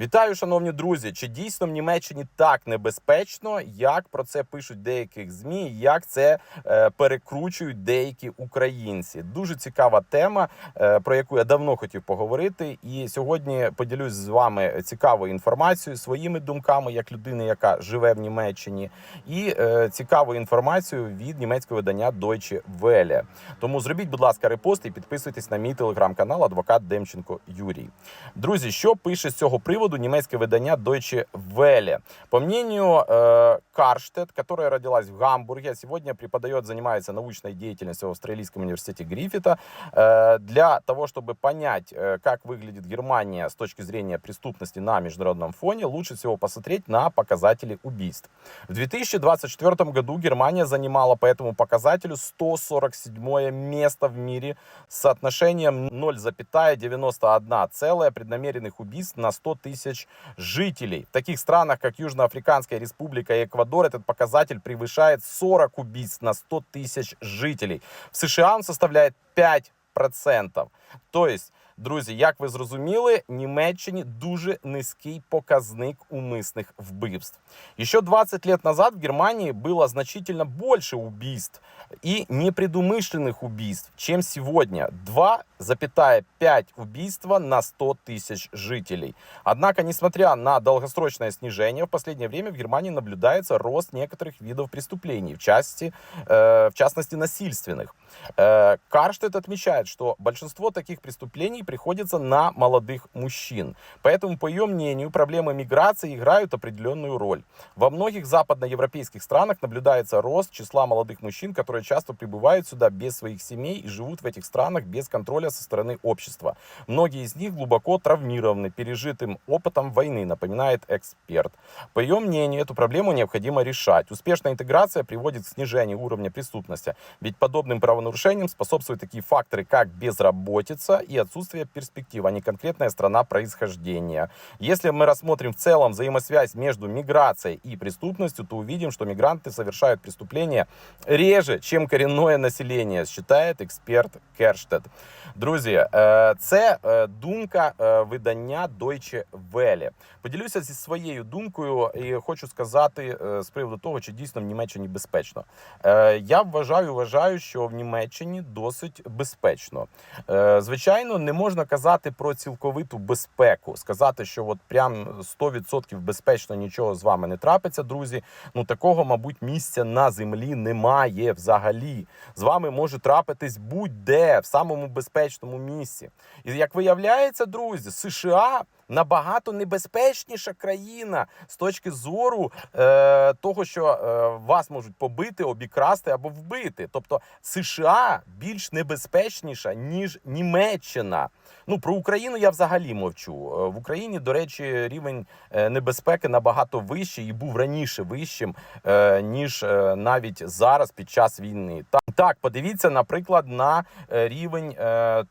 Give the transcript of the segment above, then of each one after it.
Вітаю, шановні друзі! Чи дійсно в Німеччині так небезпечно, як про це пишуть деяких змі, як це е, перекручують деякі українці? Дуже цікава тема, е, про яку я давно хотів поговорити. І сьогодні поділюсь з вами цікавою інформацією, своїми думками, як людини, яка живе в Німеччині, і е, цікавою інформацією від німецького видання Deutsche Welle. Тому зробіть, будь ласка, репост і підписуйтесь на мій телеграм-канал Адвокат Демченко Юрій. Друзі, що пише з цього приводу немецкое видание Deutsche Welle? По мнению э, Карштедт, которая родилась в Гамбурге, а сегодня преподает, занимается научной деятельностью в Австралийском университете Гриффита, э, для того, чтобы понять, э, как выглядит Германия с точки зрения преступности на международном фоне, лучше всего посмотреть на показатели убийств. В 2024 году Германия занимала по этому показателю 147 место в мире с соотношением 0,91 целое преднамеренных убийств на 100 тысяч жителей. В таких странах, как Южноафриканская республика и Эквадор, этот показатель превышает 40 убийств на 100 тысяч жителей. В США он составляет 5%. То есть, друзі, як ви зрозуміли, Німеччині дуже низький показник умисних вбивств. Еще 20 лет назад в Германии было значительно больше убийств и непредумышленных убийств, чем сегодня. 2,5 убийства на 100 тысяч жителей. Однако, несмотря на долгосрочное снижение, в последнее время в Германии наблюдается рост некоторых видов преступлений, в, части, э, в частности насильственных. Э, Карштедт отмечает, что большинство таких преступлений приходится на молодых мужчин. Поэтому, по ее мнению, проблемы миграции играют определенную роль. Во многих западноевропейских странах наблюдается рост числа молодых мужчин, которые часто прибывают сюда без своих семей и живут в этих странах без контроля со стороны общества. Многие из них глубоко травмированы пережитым опытом войны, напоминает эксперт. По ее мнению, эту проблему необходимо решать. Успешная интеграция приводит к снижению уровня преступности, ведь подобным правонарушениям способствуют такие факторы, как безработица и отсутствие перспектив, а не конкретная страна происхождения. Если мы рассмотрим в целом взаимосвязь между миграцией и преступностью, то увидим, что мигранты совершают преступления реже, чем коренное население, считает експерт Керштед. Друзі, е, це е, думка е, видання Deutsche Welle. Поділюся зі своєю думкою і хочу сказати з приводу того, чи дійсно в Німеччині безпечно. Я вважаю, вважаю, що в Німеччині досить безпечно. Звичайно, не можна казати про цілковиту безпеку, сказати, що от прям 100% безпечно нічого з вами не трапиться, друзі. Ну такого, мабуть, місця на землі немає взагалі. З вами може трапитись будь-де в самому безпечному місці. І як виявляється, друзі, США. Набагато небезпечніша країна з точки зору е, того, що е, вас можуть побити, обікрасти або вбити. Тобто США більш небезпечніша ніж Німеччина. Ну про Україну я взагалі мовчу. Е, В Україні, до речі, рівень е, небезпеки набагато вищий і був раніше вищим е, ніж навіть зараз під час війни. Так, подивіться, наприклад, на рівень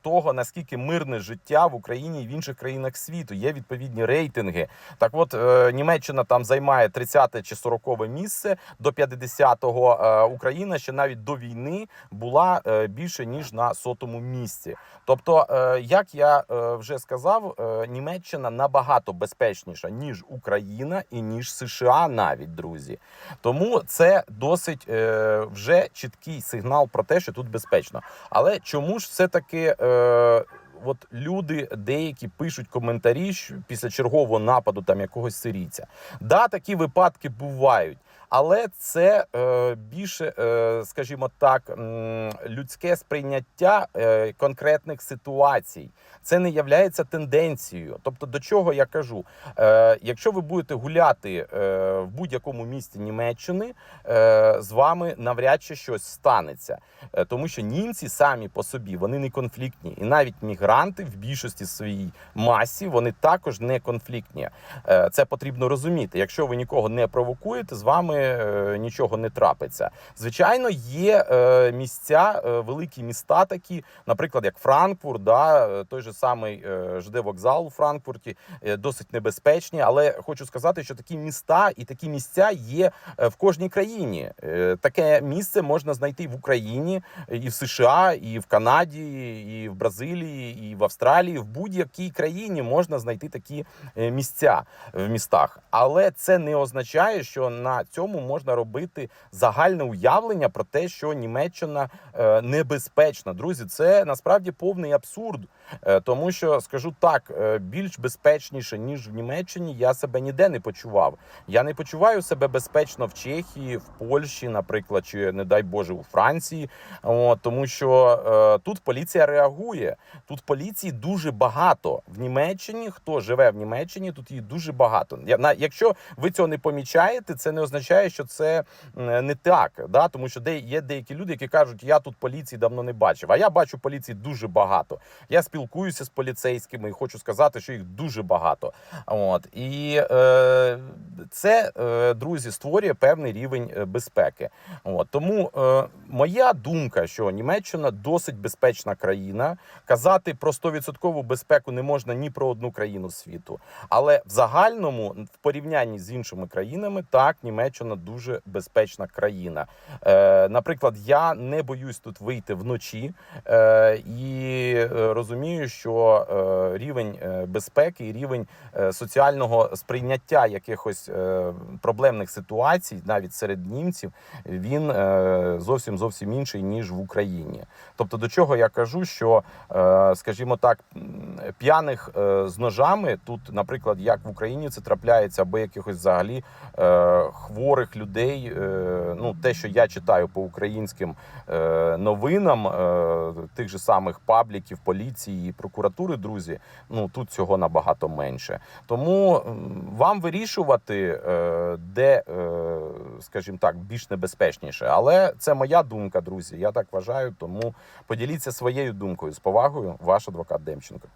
того, наскільки мирне життя в Україні і в інших країнах світу. Є відповідні рейтинги. Так, от е, Німеччина там займає 30 чи 40 місце до 50-го. Е, Україна ще навіть до війни була е, більше ніж на сотому місці. Тобто, як я вже сказав, Німеччина набагато безпечніша ніж Україна і ніж США, навіть друзі. Тому це досить вже чіткий сигнал про те, що тут безпечно. Але чому ж все таки? От люди деякі пишуть коментарі після чергового нападу там якогось сирійця. Да, такі випадки бувають, але це е, більше, е, скажімо так, людське сприйняття е, конкретних ситуацій. Це не являється тенденцією. Тобто, до чого я кажу? Якщо ви будете гуляти в будь-якому місті Німеччини, з вами навряд чи щось станеться, тому що німці самі по собі вони не конфліктні, і навіть мігранти в більшості своїй масі вони також не конфліктні. Це потрібно розуміти. Якщо ви нікого не провокуєте, з вами е, нічого не трапиться. Звичайно, є е, місця, е, великі міста такі, наприклад, як Франкфурт, да, той же самий ЖД вокзал у Франкфурті, досить небезпечні. Але хочу сказати, що такі міста і такі місця є в кожній країні. Таке місце можна знайти в Україні, і в США, і в Канаді, і в Бразилії, і в Австралії. В будь-якій країні можна знайти такі місця в містах. Але це не означає, що на цьому можна робити загальне уявлення про те, що Німеччина е, небезпечна. Друзі, це насправді повний абсурд. Е, Тому що скажу так, е, більш безпечніше ніж в Німеччині, я себе ніде не почував. Я не почуваю себе безпечно в Чехії, в Польщі, наприклад, чи не дай Боже у Франції. От, тому що тут поліція реагує. Тут поліції дуже багато в Німеччині. Хто живе в Німеччині, тут її дуже багато. Я на якщо ви цього не помічаєте, це не означає, що це не так. Да? Тому що де є деякі люди, які кажуть, я тут поліції давно не бачив. А я бачу поліції дуже багато. Я спілкуюся з поліцейськими і хочу сказати, що їх дуже багато. От і е, це, е, друзі, створює певний рівень е, безпеки. От тому е, моя думка, що Німеччина досить безпечна країна. Казати про 100% безпеку не можна ні про одну країну світу. Але в загальному, в порівнянні з іншими країнами, так Німеччина дуже безпечна країна. Е, наприклад, я не боюсь тут вийти вночі е, і е, розумію, що е, рівень е, безпеки рівень е, соціального сприйняття якихось е, проблемних ситуацій, навіть серед німців, він е, зовсім зовсім інший ніж в Україні. Тобто, до чого я кажу, що, е, скажімо так, п'яних е, з ножами тут, наприклад, як в Україні це трапляється, або якихось взагалі е, хворих людей. Е, ну, те, що я читаю по українським е, новинам е, тих же самих пабліків, поліції і прокуратури, друзі, ну тут цього набагато менше. Тому вам вирішувати, де, скажімо так, більш небезпечніше. Але це моя думка, друзі. Я так вважаю. Тому поділіться своєю думкою з повагою, ваш адвокат Демченко.